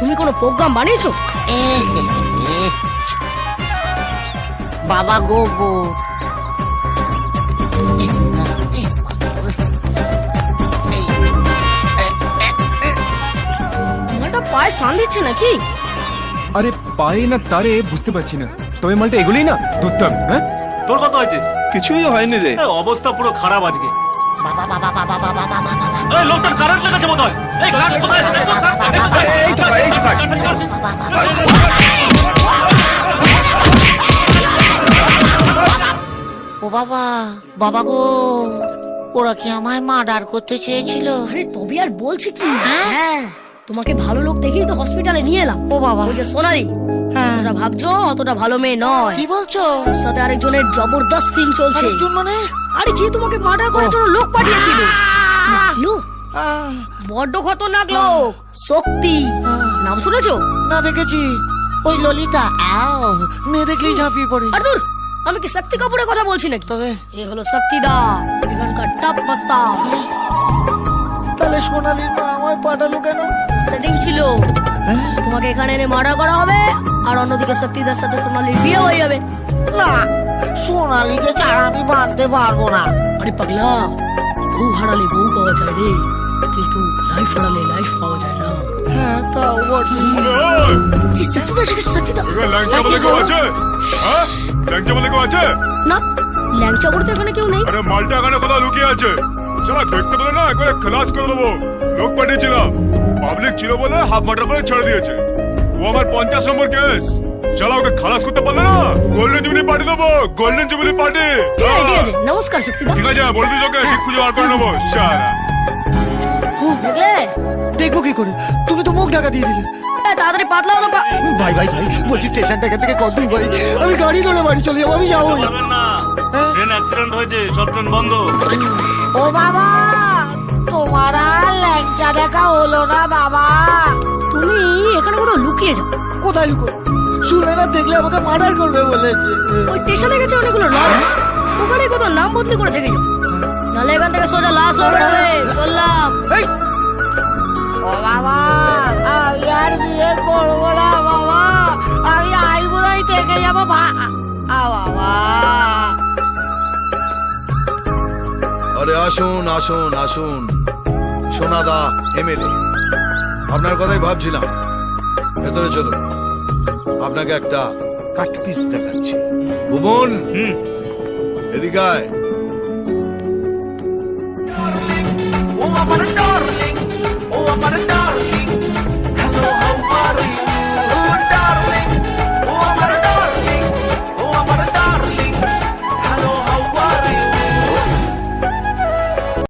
তুমি কোনো প্রোগ্রাম বানিয়েছো? বাবা গো গো। মালটা পায়ে সান দিচ্ছে নাকি? আরে পায়ে না তারে বুঝতে পারছি না। তবে মালটা এগুলোই না ধরতে হবে হ্যাঁ? তোর কত হয়েছে? কিছুই হয়নি রে। অবস্থা পুরো খারাপ আজকে। বাবা বাবা বাবা বাবা বাবা বাবা এই লোকটার কারেন্ট লেগেছে বোধ হয় এই কারেন্ট কোথায় বাবা বাবা গো। ওরা কি আমায় মার্ডার করতে চেয়েছিল? আরে তবে আর বলছি কি? হ্যাঁ? তোমাকে ভালো লোক দেখেই তো হসপিটালে নিয়ে এলাম। ও বাবা। ওই যে সোনালি হ্যাঁ। তোমরা ভাবছ অতটা ভালো মেয়ে নয়। কি বলছো? ওর সাথে আরেকজনের জবরদস্ত চলছে। আরেকজন মানে? আরে যে তোমাকে মার্ডার করার জন্য লোক পাঠিয়েছিল। বড্ড খতরনাক লোক। শক্তি। নাম শুনেছো? না দেখেছি। ওই ললিতা। আও মেয়ে দেখলেই ঝাঁপিয়ে পড়ে। আর দূর। আমি কি শক্তি কাপুরের কথা বলছি নাকি? তবে এ হলো শক্তিদা এখানকার টপ মস্তা তাহলে সোনালির মা আমায় পাঠালো কেন? সেটিং ছিল। হ্যাঁ? তোমাকে এখানে এনে মার্ডার করা হবে আর অন্যদিকে শক্তিদার সাথে সোনালির বিয়ে হয়ে যাবে। না সোনালিকে ছাড়া আমি বাঁচতে পারব না। আরে পাগলা বউ হারালে বউ পাওয়া যায় রে কিন্তু লাইফ হারালে লাইফ পাওয়া যায় না। হ্যাঁ তাও বটে এই শক্তিদা সেটা শক্তিদা ল্যাংচা বলে কেউ আছে? হ্যাঁ? ল্যাংচা বলে কেউ আছে? না ল্যাংচা করতে এখানে কেউ নেই। আরে মালটা এখানে কোথাও লুকিয়ে আছে। চলো দেখতে পেলে না একবারে ক্লাস করে দেবো। লোক পাঠিয়েছিলাম। পাবলিক ছিল বলে হাফ মার্টার করে ছেড়ে দিয়েছে। ও আমার পঞ্চাশ নম্বর কেস। চলো ওকে খালাস করতে পারলে না? গোল্ডেন জুবিলি পার্টি দেবো। গোল্ডেন জুবিলি পার্টি নমস্কার শক্তিদা ঠিক আছে বলে দিস ওকে ঠিক খুঁজে বার করে নেব। সারা। দেখব কি করে? তুমি তো মুখ ঢাকা দিয়ে দিলে। তাড়াতাড়ি পাতলা হতো ভাই ভাই ভাই বলছি স্টেশনটা এখান থেকে কত দূর ভাই? আমি গাড়ি করে বাড়ি চলে যাব আমি যাব না। ট্রেন অ্যাক্সিডেন্ট হয়েছে সব ট্রেন বন্ধ। ও বাবা তোমার আর ল্যাংচা দেখা হলো না বাবা। তুমি এখানে কোথাও লুকিয়ে যাও। কোথায় লুকো শুনে না দেখলে আমাকে মার্ডার করবে বলেছে ওই স্টেশনে গেছে অনেকগুলো লঞ্চ ওখানে কোথাও নাম বদলি করে থেকে যাও। নাহলে এখান থেকে সোজা লাশ হবে। চললাম। ও বাবা। আ বাবা আরে আসুন আসুন আসুন। সোনাদা এমএলএ। আপনার কথাই ভাবছিলাম। ভেতরে চলুন। আপনাকে একটা কাট পিস দেখাচ্ছি। ভুবন এদিকে আয়। Oh, I'm a darling. Oh, I'm a darling.